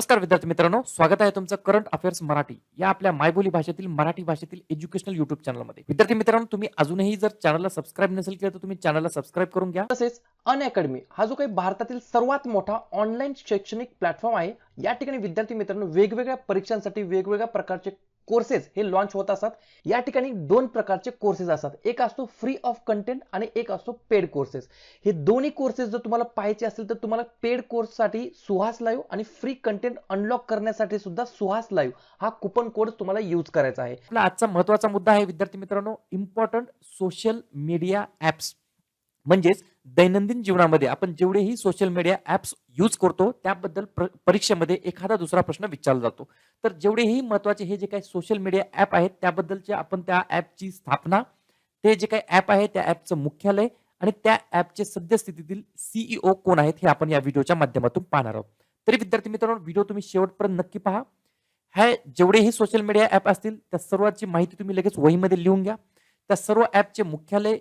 नमस्कार विद्यार्थी मित्रांनो स्वागत आहे तुमचं करंट अफेअर्स मराठी या आपल्या मायबोली भाषेतील मराठी भाषेतील एज्युकेशनल युट्यूब चॅनलमध्ये विद्यार्थी मित्रांनो तुम्ही अजूनही जर चॅनलला सबस्क्राईब नसेल केलं तर तुम्ही चॅनलला सबस्क्राईब करून घ्या. तसेच अन अकॅडमी हा जो काही भारतातील सर्वात मोठा ऑनलाईन शैक्षणिक प्लॅटफॉर्म आहे या ठिकाणी विद्यार्थी मित्रांनो वेगवेगळ्या परीक्षांसाठी वेगवेगळ्या प्रकारचे कोर्सेस हे लॉन्च होत असतात. या ठिकाणी दोन प्रकारचे कोर्सेस असतात. एक असतो फ्री ऑफ कंटेंट आणि एक असतो पेड कोर्सेस हे दोन्ही कोर्सेस जर तुम्हाला पाहायचे असेल तर तुम्हाला पेड कोर्ससाठी सुहास लाईव्ह आणि फ्री कंटेंट अनलॉक करण्यासाठी सुद्धा सुहास लाईव्ह हा कुपन कोड तुम्हाला यूज करायचा आहे. आपला आजचा महत्त्वाचा मुद्दा आहे विद्यार्थी मित्रांनो इम्पॉर्टंट सोशल मीडिया ऍप्स म्हणजेच दैनंदिन जीवनामध्ये आपण जेवढेही सोशल मीडिया ऍप्स यूज करतो त्याबद्दल प्र- परीक्षेमध्ये एखादा दुसरा प्रश्न विचारला जातो. तर जेवढेही महत्त्वाचे हे जे काही सोशल मीडिया ऍप आहेत त्याबद्दलचे आपण त्या ऍपची स्थापना ते जे काही ऍप आहे त्या ऍपचं मुख्यालय आणि त्या ऍपचे सद्यस्थितीतील सीईओ कोण आहेत हे आपण या व्हिडिओच्या माध्यमातून पाहणार आहोत. तरी विद्यार्थी मित्रांनो व्हिडिओ तुम्ही शेवटपर्यंत नक्की पहा. ह्या जेवढेही सोशल मीडिया ऍप असतील त्या सर्वांची माहिती तुम्ही लगेच वहीमध्ये लिहून घ्या. त्या सर्व ऍपचे मुख्यालय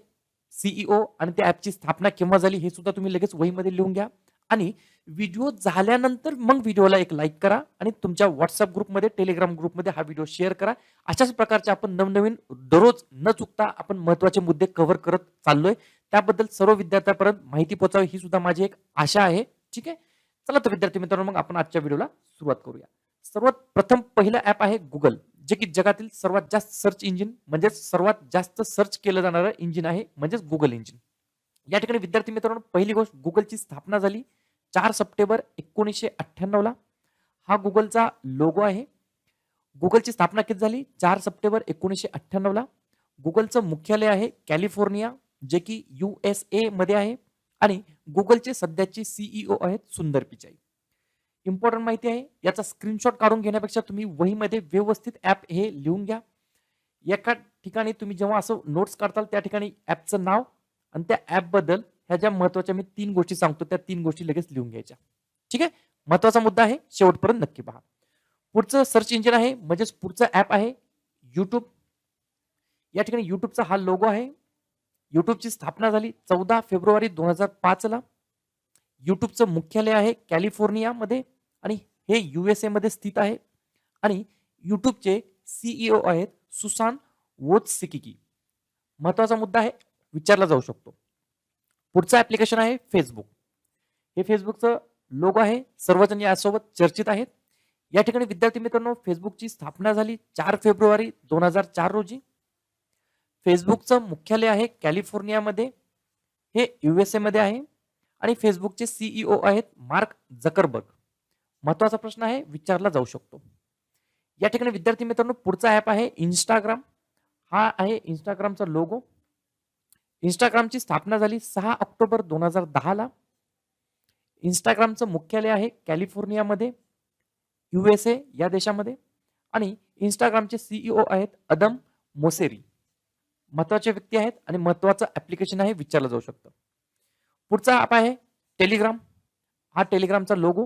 सीईओ आणि त्या ऍपची स्थापना केव्हा झाली हे सुद्धा तुम्ही लगेच वहीमध्ये लिहून घ्या. आणि व्हिडिओ झाल्यानंतर मग व्हिडिओला एक लाईक करा आणि तुमच्या व्हॉट्सअप ग्रुपमध्ये टेलिग्राम ग्रुपमध्ये हा व्हिडिओ शेअर करा. अशाच प्रकारचे आपण नवनवीन दररोज न चुकता आपण महत्त्वाचे मुद्दे कव्हर करत चाललोय. त्याबद्दल सर्व विद्यार्थ्यांपर्यंत माहिती पोहोचावी ही सुद्धा माझी एक आशा आहे. ठीक आहे? चला तर विद्यार्थी मित्रांनो मग आपण आजच्या व्हिडिओला सुरुवात करूया. सर्वात प्रथम पहिलं ऍप आहे गुगल जे की जगातील सर्वात जास्त सर्च इंजिन म्हणजेच सर्वात जास्त सर्च केलं जाणारं इंजिन आहे म्हणजेच गुगल इंजिन या ठिकाणी विद्यार्थी मित्रांनो पहिली गोष्ट गुगलची स्थापना झाली चार सप्टेंबर एकोणीसशे अठ्ठ्याण्णव ला. हा गुगलचा लोगो आहे. गुगलची स्थापना किती झाली? चार सप्टेंबर एकोणीसशे अठ्ठ्याण्णव ला. गुगलचं मुख्यालय आहे कॅलिफोर्निया जे की यू एस ए मध्ये आहे आणि गुगलचे सध्याचे सीईओ आहेत सुंदर पिचाई. इम्पॉर्टंट माहिती आहे. याचा स्क्रीनशॉट काढून घेण्यापेक्षा तुम्ही वहीमध्ये व्यवस्थित ऍप हे लिहून घ्या. एका ठिकाणी तुम्ही जेव्हा असं नोट्स काढताल त्या ठिकाणी ऍपचं नाव आणि त्या ॲपबद्दल ह्या ज्या महत्त्वाच्या मी तीन गोष्टी सांगतो त्या तीन गोष्टी लगेच लिहून घ्यायच्या. ठीक आहे? महत्त्वाचा मुद्दा आहे. शेवटपर्यंत नक्की पहा. पुढचं सर्च इंजिन आहे म्हणजेच पुढचं ऍप आहे युट्यूब या ठिकाणी युट्यूबचा हा लोगो आहे. युट्यूबची स्थापना झाली चौदा फेब्रुवारी दोन हजार पाचला. युट्यूबचं मुख्यालय आहे कॅलिफोर्नियामध्ये आणि हे युएसए मध्ये स्थित आहे. आणि युट्यूबचे सीईओ आहेत सुसान वोत्सिकिकी. महत्त्वाचा मुद्दा आहे विचारला जाऊ शकतो. पुढचं ऍप्लिकेशन आहे फेसबुक हे फेसबुकचं लोगो आहे सर्वजण यासोबत चर्चित आहेत. या ठिकाणी विद्यार्थी मित्रांनो फेसबुकची स्थापना झाली चार फेब्रुवारी दोन हजार चार रोजी. फेसबुकचं मुख्यालय आहे कॅलिफोर्नियामध्ये. हे युएसए मध्ये आहे. आणि फेसबुकचे सीईओ आहेत मार्क जकरबर्ग महत्त्वाचा प्रश्न आहे विचारला जाऊ शकतो. या ठिकाणी विद्यार्थी मित्रांनो पुढचा ऍप आहे इंस्टाग्राम हा आहे इंस्टाग्रामचा लोगो इंस्टाग्रामची स्थापना झाली सहा ऑक्टोबर दोन हजार दहाला. इंस्टाग्रामचं मुख्यालय आहे कॅलिफोर्नियामध्ये युएसए या देशामध्ये. आणि इंस्टाग्रामचे सीईओ आहेत अदम मोसेरी. महत्त्वाचे व्यक्ती आहेत आणि महत्वाचं ऍप्लिकेशन आहे विचारलं जाऊ शकतं. पुढचा ॲप आहे टेलिग्राम हा टेलिग्रामचा लोगो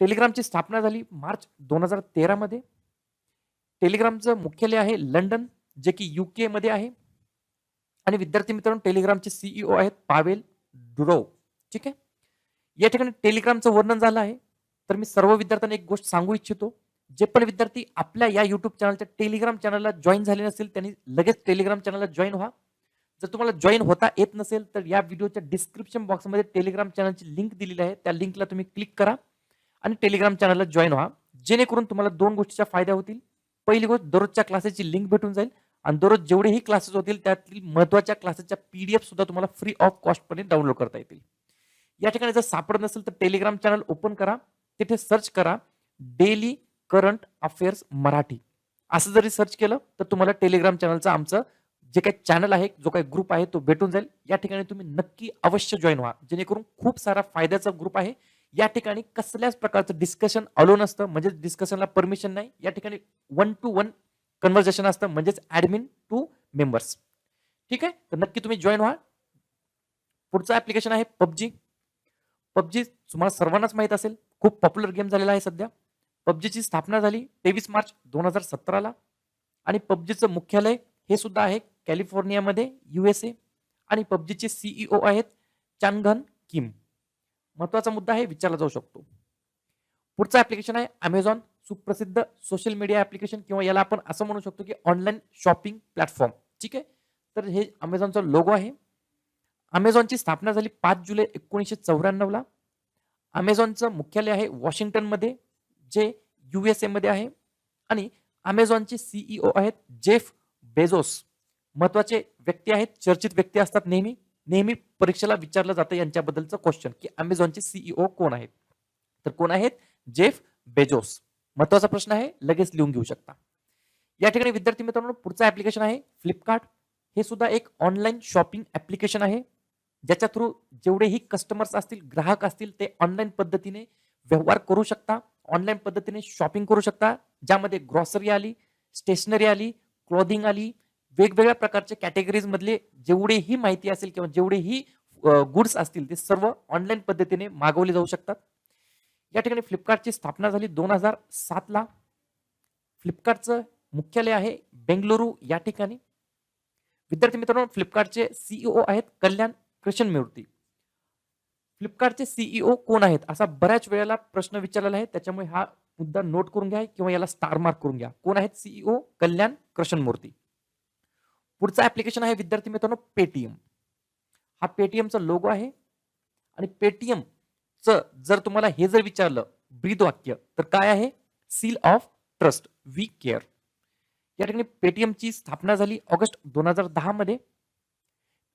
टेलिग्रामची स्थापना झाली मार्च दोन हजार तेरामध्ये. टेलिग्रामचं मुख्यालय आहे लंडन जे की युके मध्ये आहे. आणि विद्यार्थी मित्रांनो टेलिग्रामचे सीईओ आहेत पावेल डुरो ठीक आहे? या ठिकाणी टेलिग्रामचं वर्णन झालं आहे. तर मी सर्व विद्यार्थ्यांना एक गोष्ट सांगू इच्छितो. जे पण विद्यार्थी आपल्या या युट्यूब चॅनलच्या टेलिग्राम चॅनलला जॉईन झाले नसेल त्यांनी लगेच टेलिग्राम चॅनलला जॉईन व्हा. जर तुम्हाला जॉईन होता येत नसेल तर या व्हिडिओच्या डिस्क्रिप्शन बॉक्समध्ये टेलिग्राम चॅनलची लिंक दिलेली आहे. त्या लिंकला तुम्ही क्लिक करा. आणि टेलिग्राम चॅनलला जॉईन व्हा. जेणेकरून तुम्हाला दोन गोष्टीच्या फायदा होतील. पहिली गोष्ट दररोजच्या क्लासेसची लिंक भेटून जाईल. आणि दररोज जेवढेही क्लासेस होतील त्यातील महत्त्वाच्या क्लासेसच्या पीडीएफ सुद्धा तुम्हाला फ्री ऑफ कॉस्टपणे डाउनलोड करता येतील. या ठिकाणी जर सापडत नसेल तर टेलिग्राम चॅनल ओपन करा. तिथे सर्च करा डेली करंट अफेअर्स मराठी. असं जरी सर्च केलं तर तुम्हाला टेलिग्राम चॅनलचं आमचं जे काही चॅनल आहे जो काही ग्रुप आहे तो भेटून जाईल. या ठिकाणी तुम्ही नक्की अवश्य जॉईन व्हा. जेणेकरून खूप सारा फायद्याचा ग्रुप आहे. या ठिकाणी कसल्याच प्रकारचं डिस्कशन अलो नसतं. म्हणजे डिस्कशनला परमिशन नाही. या ठिकाणी वन टू वन कन्व्हर्सेशन असतं. म्हणजेच ऍडमिन टू मेंबर्स ठीक आहे? तर नक्की तुम्ही जॉईन व्हा. पुढचं ऍप्लिकेशन आहे पबजी. पबजी तुम्हाला सर्वांनाच माहीत असेल. खूप पॉप्युलर गेम झालेला आहे सध्या. पबजीची स्थापना झाली तेवीस मार्च दोन हजार सतराला. आणि पबजीचं मुख्यालय हे सुद्धा आहे कॅलिफोर्नियामध्ये युएसए आणि पबजीचे सीईओ आहेत चांगन किम. महत्त्वाचा मुद्दा हे विचारला जाऊ शकतो. पुढचं ऍप्लिकेशन आहे अमेझॉन सुप्रसिद्ध सोशल मीडिया ऍप्लिकेशन किंवा याला आपण असं म्हणू शकतो की ऑनलाईन शॉपिंग प्लॅटफॉर्म ठीक आहे? तर हे अमेझॉनचा लोगो आहे. अमेझॉनची स्थापना झाली पाच जुलै एकोणीसशे चौऱ्याण्णवला. अमेझॉनचं मुख्यालय आहे वॉशिंग्टनमध्ये जे यू एस एमध्ये आहे. आणि अमेझॉनचे सीईओ आहेत जेफ बेझोस. महत्त्वाचे व्यक्ती आहेत चर्चित व्यक्ती असतात नेहमी. नेहमी परीक्षेला विचारलं जातं यांच्याबद्दलचं क्वेश्चन की अमेझॉनचे सीईओ कोण आहेत? तर कोण आहेत? Jeff Bezos. महत्त्वाचा प्रश्न आहे लगेच लिहून घेऊ शकता. या ठिकाणी विद्यार्थी मित्रांनो पुढचं ऍप्लिकेशन आहे फ्लिपकार्ट हे सुद्धा एक ऑनलाईन शॉपिंग ऍप्लिकेशन आहे ज्याच्या थ्रू जेवढेही कस्टमर्स असतील ग्राहक असतील ते ऑनलाईन पद्धतीने व्यवहार करू शकता ऑनलाईन पद्धतीने शॉपिंग करू शकता ज्यामध्ये ग्रॉसरी आली स्टेशनरी आली क्लॉथिंग आली वेगवेगळ्या प्रकारच्या कॅटेगरीज मधले जेवढेही माहिती असेल किंवा जेवढेही गुड्स असतील ते सर्व ऑनलाईन पद्धतीने मागवले जाऊ शकतात. या ठिकाणी फ्लिपकार्टची स्थापना झाली दोन हजार सातला. फ्लिपकार्टचं मुख्यालय आहे बेंगलुरू या ठिकाणी. विद्यार्थी मित्रांनो फ्लिपकार्टचे सीईओ आहेत कल्याण कृष्ण मूर्ती फ्लिपकार्टचे सीईओ कोण आहेत असा बऱ्याच वेळेला प्रश्न विचारलेला आहे. त्याच्यामुळे हा मुद्दा नोट करून घ्या किंवा याला स्टार मार्क करून घ्या. कोण आहेत सीईओ कल्याण कृष्णमूर्ती. पुढचं ऍप्लिकेशन आहे विद्यार्थी मित्रांनो पेटीएम हा पेटीएमचा लोगो आहे. आणि पेटीएमचं जर तुम्हाला हे जर विचारलं ब्रीद वाक्य तर काय आहे? Seal of trust we care या ठिकाणी पेटीएमची स्थापना झाली ऑगस्ट दोन हजार दहा मध्ये.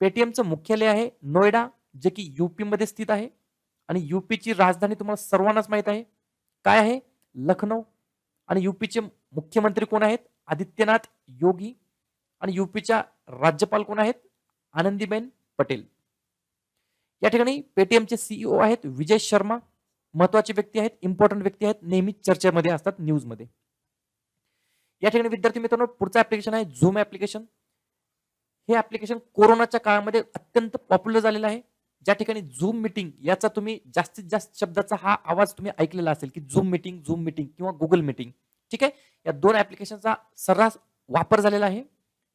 पेटीएमचं मुख्यालय आहे नोएडा जे की युपी मध्ये स्थित आहे. आणि युपीची राजधानी तुम्हाला सर्वांनाच माहीत आहे. काय आहे? लखनौ. आणि युपीचे मुख्यमंत्री कोण आहेत? आदित्यनाथ योगी. आणि युपीच्या राज्यपाल कोण आहेत? आनंदीबेन पटेल. या ठिकाणी पेटीएमचे सीईओ आहेत विजय शर्मा महत्त्वाचे व्यक्ती आहेत इम्पॉर्टंट व्यक्ती आहेत नेहमी चर्चेमध्ये असतात न्यूजमध्ये या ठिकाणी विद्यार्थी मित्रांनो पुढचं ऍप्लिकेशन आहे झूम ऍप्लिकेशन हे ऍप्लिकेशन कोरोनाच्या काळामध्ये अत्यंत पॉप्युलर झालेलं आहे. ज्या ठिकाणी झूम मिटिंग याचा तुम्ही जास्तीत जास्त शब्दाचा हा आवाज तुम्ही ऐकलेला असेल की झूम मिटिंग झूम मिटिंग किंवा गुगल मिटिंग ठीक आहे? या दोन ऍप्लिकेशनचा सर्रास वापर झालेला आहे.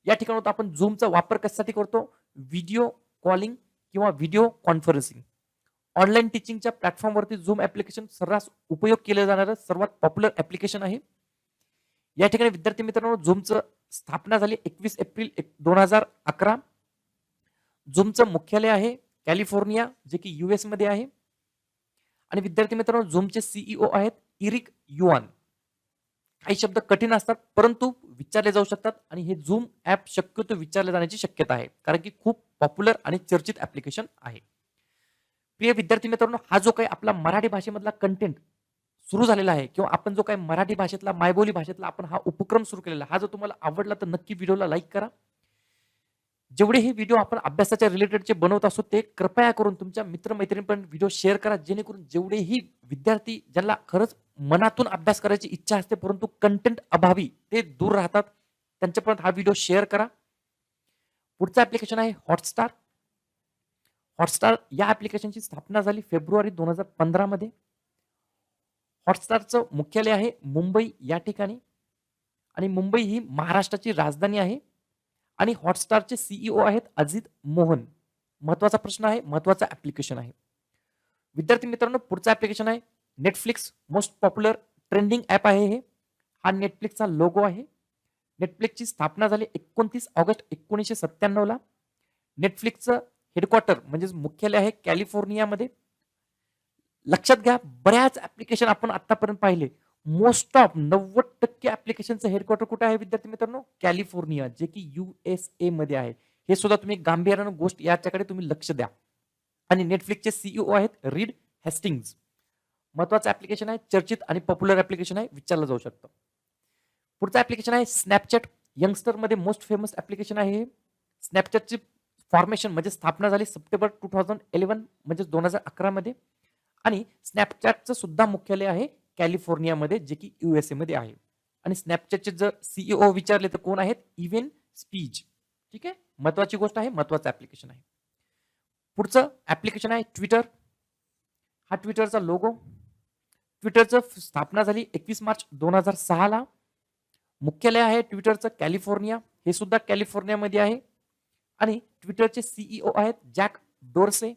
या ठिकाणी आपण झूमचा वापर कशासाठी करतो? व्हिडिओ कॉलिंग किंवा व्हिडिओ कॉन्फरन्सिंग ऑनलाईन टीचिंगच्या प्लॅटफॉर्मवरती झूम ऍप्लिकेशन सर्रास उपयोग केलं जाणारं सर्वात पॉप्युलर ऍप्लिकेशन आहे. या ठिकाणी विद्यार्थी मित्रांनो झूमचं स्थापना झाली एकवीस एप्रिल एक दोन हजार अकरा. झूमचं मुख्यालय आहे कॅलिफोर्निया जे की युएसमध्ये आहे. आणि विद्यार्थी मित्रांनो झूमचे सीईओ आहेत इरिक युआन काही शब्द कठीण असतात परंतु विचारले जाऊ शकतात आणि हे झूम ऍप शक्यतो विचारले जाण्याची शक्यता आहे कारण की खूप पॉप्युलर आणि चर्चित ऍप्लिकेशन आहे. प्रिय विद्यार्थी मित्रांनो हा जो काही आपला मराठी भाषेमधला कंटेंट सुरू झालेला आहे किंवा आपण जो काही मराठी भाषेतला मायबोली भाषेतला आपण हा उपक्रम सुरू केलेला हा जर तुम्हाला आवडला तर नक्की व्हिडिओला लाईक करा. जेवढे हे व्हिडिओ आपण अभ्यासाच्या रिलेटेडचे बनवत असतो ते कृपया करून तुमच्या मित्रमैत्रिणीपर्यंत व्हिडिओ शेअर करा जेणेकरून जेवढेही विद्यार्थी ज्यांना खरंच मनातून अभ्यास करायची इच्छा असते परंतु कंटेंट अभावी ते दूर राहतात. त्यांच्यापर्यंत हा व्हिडिओ शेअर करा. पुढचं ऍप्लिकेशन आहे हॉटस्टार हॉटस्टार या ऍप्लिकेशनची स्थापना झाली फेब्रुवारी दोन हजार पंधरामध्ये हॉटस्टारचं मुख्यालय आहे मुंबई या ठिकाणी. आणि मुंबई ही महाराष्ट्राची राजधानी आहे. आणि हॉटस्टारचे सीईओ आहेत अजित मोहन. महत्त्वाचा प्रश्न आहे महत्वाचं ऍप्लिकेशन आहे. विद्यार्थी मित्रांनो पुढचं ऍप्लिकेशन आहे Netflix most popular trending app आहे हे. हा नेटफ्लिक्सचा लोगो आहे. नेटफ्लिक्सची स्थापना झाली एकोणतीस ऑगस्ट एकोणीसशे सत्त्याण्णवला. नेटफ्लिक्सचं हेडक्वार्टर म्हणजेच मुख्यालय आहे कॅलिफोर्नियामध्ये. लक्षात घ्या बऱ्याच ऍप्लिकेशन आपण आतापर्यंत पाहिले. मोस्ट ऑफ नव्वद टक्के ऍप्लिकेशनचं हेडक्वार्टर कुठे आहे विद्यार्थी मित्रांनो? कॅलिफोर्निया जे की युएसए मध्ये आहे. हे सुद्धा तुम्ही गांभीर्यानं गोष्ट याच्याकडे तुम्ही लक्ष द्या. आणि नेटफ्लिक्सचे सीईओ आहेत रीड हेस्टिंग्स महत्वाचं ऍप्लिकेशन आहे चर्चित आणि पॉप्युलर ऍप्लिकेशन आहे विचारलं जाऊ शकतं. पुढचं ऍप्लिकेशन आहे स्नॅपचॅट यंगस्टरमध्ये मोस्ट फेमस ऍप्लिकेशन आहे स्नॅपचॅटची फॉर्मेशन म्हणजे स्थापना झाली सप्टेंबर टू थाउजंड इलेव्हन म्हणजे दोन हजार अकरामध्ये. आणि स्नॅपचॅटचं सुद्धा मुख्यालय आहे कॅलिफोर्नियामध्ये जे की यू एस एमध्ये आहे. आणि स्नॅपचॅटचे जर सीईओ विचारले तर कोण आहेत? इव्हन स्पीच ठीक आहे? महत्वाची गोष्ट आहे महत्वाचं ऍप्लिकेशन आहे. पुढचं ऍप्लिकेशन आहे ट्विटर हा ट्विटरचा लोगो ट्विटरचं स्थापना झाली एकवीस मार्च दोन हजार सहाला. मुख्यालय आहे ट्विटरचं कॅलिफोर्निया. हे सुद्धा कॅलिफोर्नियामध्ये आहे. आणि ट्विटरचे सीईओ आहेत जॅक डोरसे.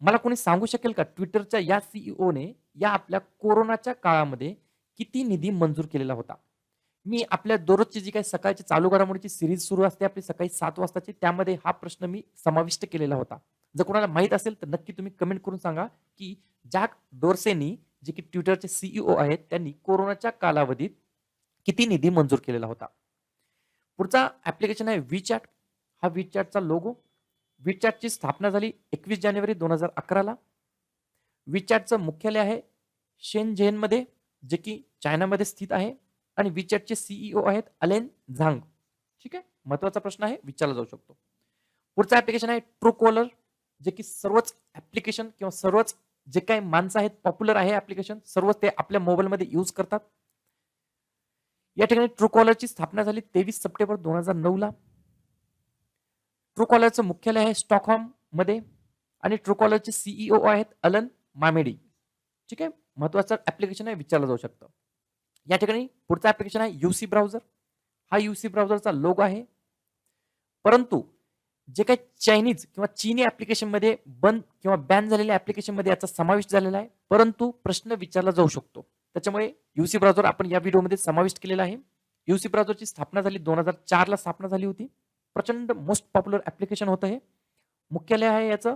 मला कोणी सांगू शकेल का ट्विटरच्या या सीईओने या आपल्या कोरोनाच्या काळामध्ये किती निधी मंजूर केलेला होता? मी आपल्या दररोजची जी काही सकाळची चालू घडामोडीची सिरीज सुरू असते आपली सकाळी सात वाजताची त्यामध्ये हा प्रश्न मी समाविष्ट केलेला होता. जर कोणाला माहीत असेल तर नक्की तुम्ही कमेंट करून सांगा की जॅक डोरसेनी जे की ट्विटरचे सीईओ आहेत त्यांनी कोरोनाच्या कालावधीत किती निधी मंजूर केलेला होता? पुढचा ऍप्लिकेशन आहे विचॅट हा विचॅटचा लोगो विचॅटची स्थापना झाली एकवीस जानेवारी दोन हजार अकराला. विचॅटचं मुख्यालय आहे शेनझेनमध्ये जे की चायनामध्ये स्थित आहे. आणि विचॅटचे सीईओ आहेत अलेन झांग ठीक आहे? महत्त्वाचा प्रश्न आहे विचारला जाऊ शकतो. पुढचं ऍप्लिकेशन आहे ट्रू कॉलर जे की सर्वच ऍप्लिकेशन किंवा सर्वच जे काही माणसं आहेत पॉप्युलर आहे ऍप्लिकेशन सर्वच ते आपल्या मोबाईलमध्ये यूज करतात. या ठिकाणी ट्रू कॉलरची स्थापना झाली तेवीस सप्टेंबर दोन हजार नऊ ला ट्रू कॉलरचं मुख्यालय आहे स्टॉकहोममध्ये आणि ट्रू कॉलरचे सीईओ आहेत अलन मामेडी ठीक आहे? महत्वाचं ऍप्लिकेशन आहे विचारलं जाऊ शकतं. या ठिकाणी पुढचं ऍप्लिकेशन आहे युसी ब्राउझर हा युसी ब्राउझरचा लोग आहे. परंतु जे काही चायनीज किंवा चीनी ऍप्लिकेशनमध्ये बंद किंवा बॅन झालेल्या ऍप्लिकेशनमध्ये याचा समावेश झालेला आहे. परंतु प्रश्न विचारला जाऊ शकतो. त्याच्यामुळे युसी ब्राउझर आपण या व्हिडिओमध्ये समाविष्ट केलेला आहे. युसी ब्राउझरची स्थापना झाली दोन हजार चारला स्थापना झाली होती. प्रचंड मोस्ट पॉप्युलर ऍप्लिकेशन होतं हे. मुख्यालय आहे याचं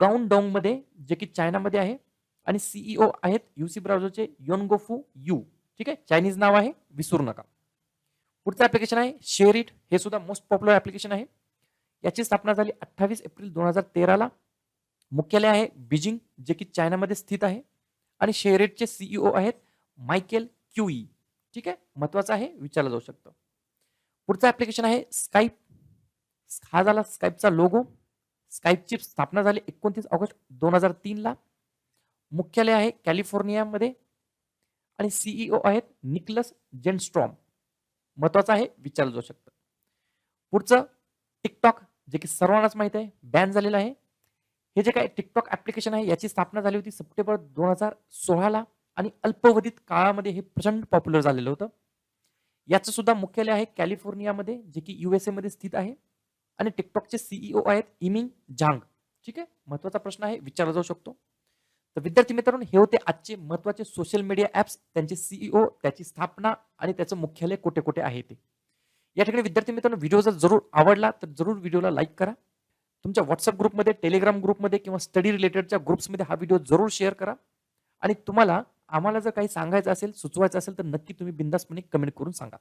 गाऊन डॉंगमध्ये जे की चायनामध्ये आहे. आणि सीईओ आहेत युसी ब्राउझरचे योनगोफू यू ठीक आहे? चायनीज नाव आहे विसरू नका. पुढचं ऍप्लिकेशन आहे शेअर इट हे सुद्धा मोस्ट पॉप्युलर ऍप्लिकेशन आहे. याची स्थापना झाली अठ्ठावीस एप्रिल दोन हजार तेराला. मुख्यालय आहे बीजिंग जे की चायनामध्ये स्थित आहे. आणि शेअरेटचे सीईओ आहेत मायकेल क्यूई. ठीक आहे? महत्वाचं आहे विचारलं जाऊ शकतं. पुढचं ऍप्लिकेशन आहे स्काईप हा झाला स्काईपचा लोगो स्काईपची स्थापना झाली एकोणतीस ऑगस्ट दोन हजार तीनला. मुख्यालय आहे कॅलिफोर्नियामध्ये. आणि सीईओ आहेत निकलस जेनस्ट्रॉम. महत्वाचं आहे विचारलं जाऊ शकतं. पुढचं टिकटॉक जे की सर्वांनाच माहीत आहे बॅन झालेलं आहे. हे जे काही टिकटॉक ऍप्लिकेशन आहे याची स्थापना झाली होती सप्टेंबर दोन हजार सोळाला आणि अल्पवधीत काळामध्ये हे प्रचंड पॉप्युलर झालेलं होतं. याचं सुद्धा मुख्यालय आहे कॅलिफोर्नियामध्ये जे की युएसए मध्ये स्थित आहे. आणि टिकटॉकचे सीईओ आहेत इमिंग झांग. ठीक आहे? महत्त्वाचा प्रश्न आहे विचारला जाऊ शकतो. तर विद्यार्थी मित्रांनो हे होते आजचे महत्त्वाचे सोशल मीडिया ऍप्स त्यांचे सीईओ त्याची स्थापना आणि त्याचं मुख्यालय कुठे कुठे आहे ते. या ठिकाणी विद्यार्थी मित्रांनो व्हिडिओ जर जरूर आवडला तर जरूर व्हिडिओला लाईक करा. तुमच्या व्हॉट्सअप ग्रुपमध्ये टेलिग्राम ग्रुपमध्ये किंवा स्टडी रिलेटेडच्या ग्रुप्समध्ये हा व्हिडिओ जरूर शेअर करा. आणि तुम्हाला आम्हाला जर काही सांगायचं असेल सुचवायचं असेल तर नक्की तुम्ही बिंदासपणे कमेंट करून सांगा.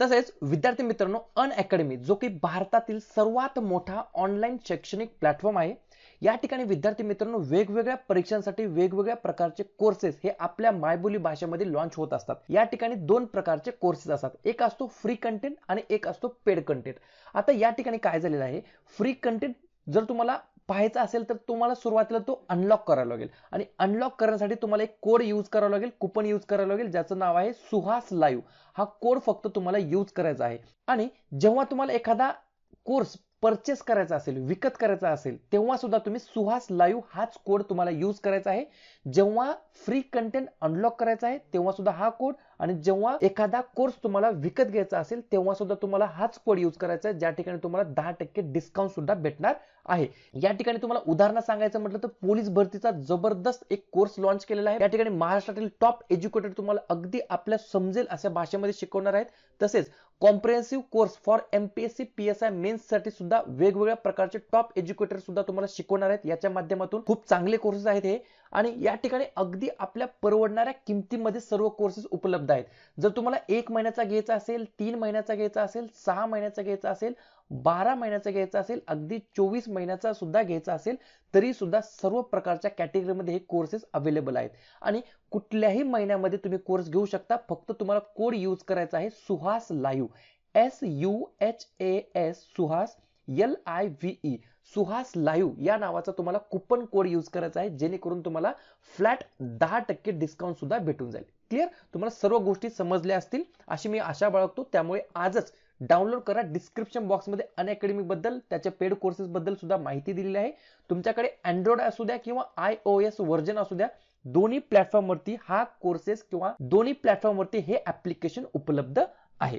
तसेच विद्यार्थी मित्रांनो अन अकॅडमी जो की भारतातील सर्वात मोठा ऑनलाईन शैक्षणिक प्लॅटफॉर्म आहे या ठिकाणी विद्यार्थी मित्रांनो वेगवेगळ्या परीक्षांसाठी वेगवेगळ्या प्रकारचे कोर्सेस हे आपल्या मायबोली भाषेमध्ये लॉन्च होत असतात. या ठिकाणी दोन प्रकारचे कोर्सेस असतात. एक असतो फ्री कंटेंट आणि एक असतो पेड कंटेंट आता या ठिकाणी काय झालेलं आहे? फ्री कंटेंट जर तुम्हाला पाहायचा असेल तर तुम्हाला सुरुवातीला तो अनलॉक करावा लागेल. आणि अनलॉक करण्यासाठी तुम्हाला एक कोड यूज करावा लागेल कुपन यूज करावं लागेल ज्याचं नाव आहे सुहास लाईव्ह हा कोड फक्त तुम्हाला यूज करायचा आहे. आणि जेव्हा तुम्हाला एखादा कोर्स परचेस करायचा असेल विकत करायचा असेल तेव्हा सुद्धा तुम्ही सुहास लाईव्ह हाच कोड तुम्हाला यूज करायचा आहे. जेव्हा फ्री कंटेंट अनलॉक करायचा आहे तेव्हा सुद्धा हा कोड आणि जेव्हा एखादा कोर्स तुम्हाला विकत घ्यायचा असेल तेव्हा सुद्धा तुम्हाला हाच कोड यूज करायचा आहे ज्या ठिकाणी तुम्हाला दहा टक्के डिस्काउंट सुद्धा भेटणार आहे. या ठिकाणी तुम्हाला उदाहरण सांगायचं म्हटलं तर पोलीस भरतीचा जबरदस्त एक कोर्स लॉन्च केलेला आहे. या ठिकाणी महाराष्ट्रातील टॉप एज्युकेटेड तुम्हाला अगदी आपल्या समजेल अशा भाषेमध्ये शिकवणार आहेत. तसेच comprehensive course for MPSC PSI मेन्ससाठी सुद्धा वेगवेगळ्या प्रकारचे टॉप एज्युकेटर सुद्धा तुम्हाला शिकवणार आहेत. याच्या माध्यमातून खूप चांगले कोर्सेस आहेत हे. आणि या ठिकाणी अगदी आपल्या परवडणाऱ्या किमतीमध्ये सर्व कोर्सेस उपलब्ध आहेत. जर तुम्हाला एक महिन्याचा घ्यायचा असेल तीन महिन्याचा घ्यायचा असेल सहा महिन्याचा घ्यायचा असेल बारा महिन्याचा घ्यायचा असेल अगदी चोवीस महिन्याचा सुद्धा घ्यायचा असेल तरी सुद्धा सर्व प्रकारच्या कॅटेगरीमध्ये हे कोर्सेस अवेलेबल आहेत. आणि कुठल्याही महिन्यामध्ये तुम्ही कोर्स घेऊ शकता फक्त तुम्हाला कोड यूज करायचा आहे Suhas live S U H A S Suhas L I V E Suhas live या नावाचा तुम्हाला कुपन कोड यूज करायचा आहे जेणेकरून तुम्हाला फ्लॅट दहा टक्के डिस्काउंट सुद्धा भेटून जाईल. क्लिअर तुम्हाला सर्व गोष्टी समजल्या असतील अशी मी आशा बाळगतो. त्यामुळे आजच डाउनलोड करा. डिस्क्रिप्शन बॉक्समध्ये अन अकॅडमी बद्दल त्याच्या पेड कोर्सेस बद्दल सुद्धा माहिती दिलेली आहे. तुमच्याकडे अँड्रॉइड असू द्या किंवा आय ओ एस व्हर्जन असू द्या दोन्ही प्लॅटफॉर्मवरती हा कोर्सेस किंवा दोन्ही प्लॅटफॉर्मवरती हे ऍप्लिकेशन उपलब्ध आहे